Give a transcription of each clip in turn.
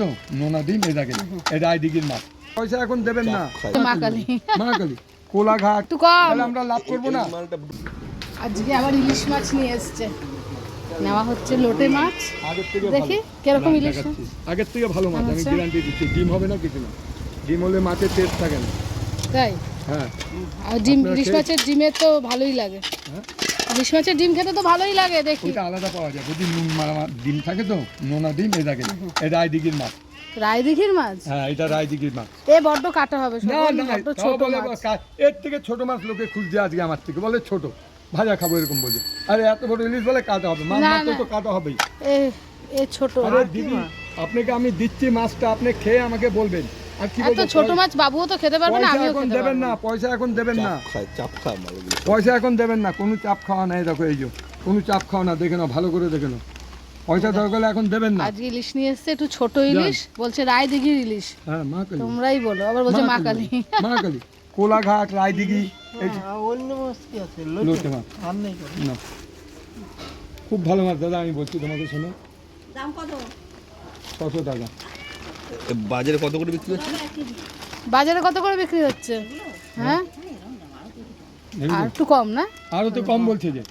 তো নোনা ডিম এই দেখেন এটা আইডিগির মাছ পয়সা এখন দেবেন না। মা কালী। মহাকালী কোলাঘাট। তাহলে আমরা লাভ করব না। আজকে আবার ইলিশ মাছ নিয়ে এসছে। নেওয়া হচ্ছে লোটে মাছ। আগের থেকে দেখি কীরকম ইলিশ আগের থেকে ভালো মাছ আমি আচ্ছা। গ্যারান্টি দিচ্ছি। ডিম হবে না কিছু না। ডিম হলে মাছের টেস্ট থাকে না। তাই? হ্যাঁ। আর ডিম ইলিশ মাছের ডিমের তো ভালোই লাগে। হ্যাঁ? ইলিশ মাছের ডিম খেতে তো ভালোই লাগে দেখি। আলাদা পাওয়া যায়। যদি নুন মারা ডিম থাকে তো? নোনা ডিম এই দেখেন। এটা মাছ। রায় দিঘির মাছ? হ্যাঁ এটা রায়দিঘির মাছ। এ বড্ড কাটা হবে না না ছোট মাছ। এর থেকে ছোট মাছ লোকে খুঁজছে আজকে আমার থেকে। বলে ছোট। ভাজা খাব এরকম বলে। আরে এত বড় ইলিশ বলে কাটা হবে। মাছ মারতে তো কাটা হবেই। এ ছোট আরে দিদি আপনাকে আমি দিচ্ছি মাছটা। আপনি খেয়ে আমাকে বলবেন। এত ছোট মাছ বাবুও তো খেতে পারবে না আমিও খেতে দেবেন না না পয়সা এখন দেবেন না। চাপ খায় পয়সা এখন দেবেন না কোনো চাপ খাওয়া নাই দেখো এই যে কোনো চাপ খাওয়া না দেখে নাও ভালো করে দেখে নাও। পয়সা দরকার এখন দেবেন না। আজকে ইলিশ নিয়ে এসছে একটু ছোট ইলিশ বলছে রায় দিঘির ইলিশ। হ্যাঁ মা কালী। তোমরাই বলো আবার বলছে মা কালী। মা কালী। কোলাঘাট রায়দিঘি অন্য মাছ কি আছে? লোটে। মাছ। আর নেই না। খুব ভালো মাছ দাদা আমি বলছি তোমাকে শোনো। ছশো টাকা। বাজারে কত করে বিক্রি হচ্ছে? বাজারে কত করে বিক্রি হচ্ছে? হ্যাঁ? আর একটু কম না? আরও তো কম বলছে যে।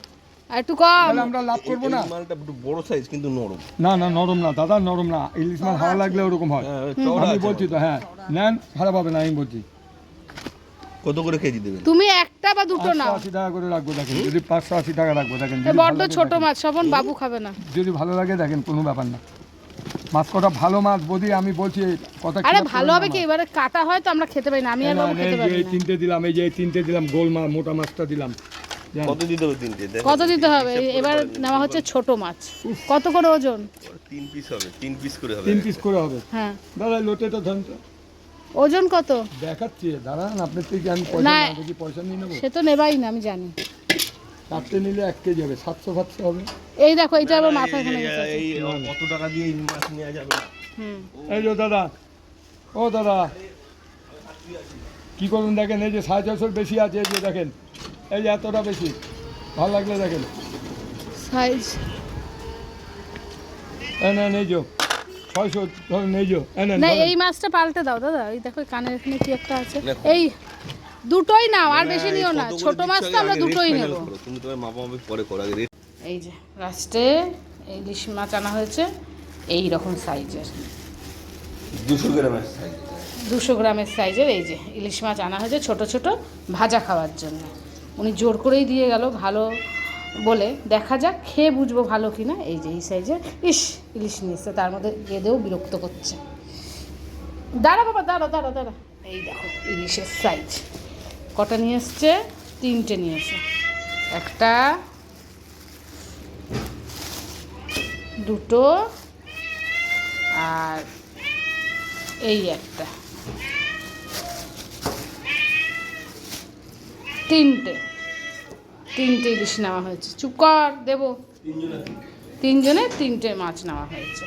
আর একটু কম? তাহলে আমরা লাভ করব না? মালটা একটু বড় সাইজ কিন্তু নরম। না না নরম না দাদা নরম না। ইলিশ মাছ হাওয়া লাগলে ওরকম হয়। হ্যাঁ, আমি বলছি তো হ্যাঁ। নেন খারাপ হবে না আমি বলছি। কত করে কেজি দেবেন? তুমি একটা বা দুটো নাও। আশি টাকা করে রাখব দেখেন। যদি পাঁচশো আশি টাকা রাখব দেখেন। ভালো লাগে ছোট মাছ সবন বাবু খাবে না। যদি ভালো লাগে দেখেন কোনো ব্যাপার না। মাছ কটা ভালো মাছ বদি আমি বলছি কথা আরে ভালো হবে কি? এবারে কাটা হয় তো আমরা খেতে পারি না আমি আর বাবু খেতে পারি এই তিনটে দিলাম এই যে এই তিনটে দিলাম গোল মাছ মোটা মাছটা দিলাম। কত দিতে হবে তিনটে। কত দিতে হবে? এবার নেওয়া হচ্ছে ছোট মাছ। কত করে ওজন? তিন পিস হবে তিন পিস করে হবে। তিন পিস করে হবে। হ্যাঁ। দাদা লোটেটা ধরেন তো। ওজন কত? দেখাচ্ছি দাঁড়ান আপনার থেকে আমি পয়সা পয়সা নিয়ে নেব। সে তো নেবাই না আমি জানি। চারটে নিলে এক কেজি হবে সাতশো সাতশো হবে। এই দেখো এটা আবার মাথা এখানে গেছে। এই কত টাকা দিয়ে এই মাছ নেওয়া যাবে। হুম। এই যে দাদা ও দাদা কি করুন দেখেন এই যে সাড়ে ছশোর বেশি আছে এই যে দেখেন এই যে এতটা বেশি ভালো লাগলে দেখেন। সাইজ এই নেন এই যে ছয়শো ধরুন এই যে না এই মাছটা পাল্টে দাও দাদা এই দেখো কানের এখানে কি একটা আছে। এই দুটোই নাও আর বেশি নিও না। ছোট মাছ তো আমরা দুটোই নেব। তুমি তোমার মাপা মাপি পরে করো আগে এই যে লাস্টে ইলিশ মাছ আনা হয়েছে এই রকম সাইজের দুশো গ্রামের সাইজ দুশো গ্রামের সাইজের এই যে ইলিশ মাছ আনা হয়েছে ছোট ছোট ভাজা খাওয়ার জন্য। উনি জোর করেই দিয়ে গেল ভালো বলে। দেখা যাক খেয়ে বুঝব ভালো কি না এই যে এই সাইজের ইস ইলিশ নিয়ে এসছে তার মধ্যে গেদেও বিরক্ত করছে। দাঁড়া বাবা দাঁড়া দাঁড়া দাঁড়া। এই দেখো ইলিশের সাইজ কটা নিয়ে এসছে? তিনটে নিয়ে এসে একটা, দুটো, আর এই একটা। তিনটে। তিনটে ইলিশ নেওয়া হয়েছে। চুপ কর, দেবো। তিনজনে তিনটে মাছ নেওয়া হয়েছে।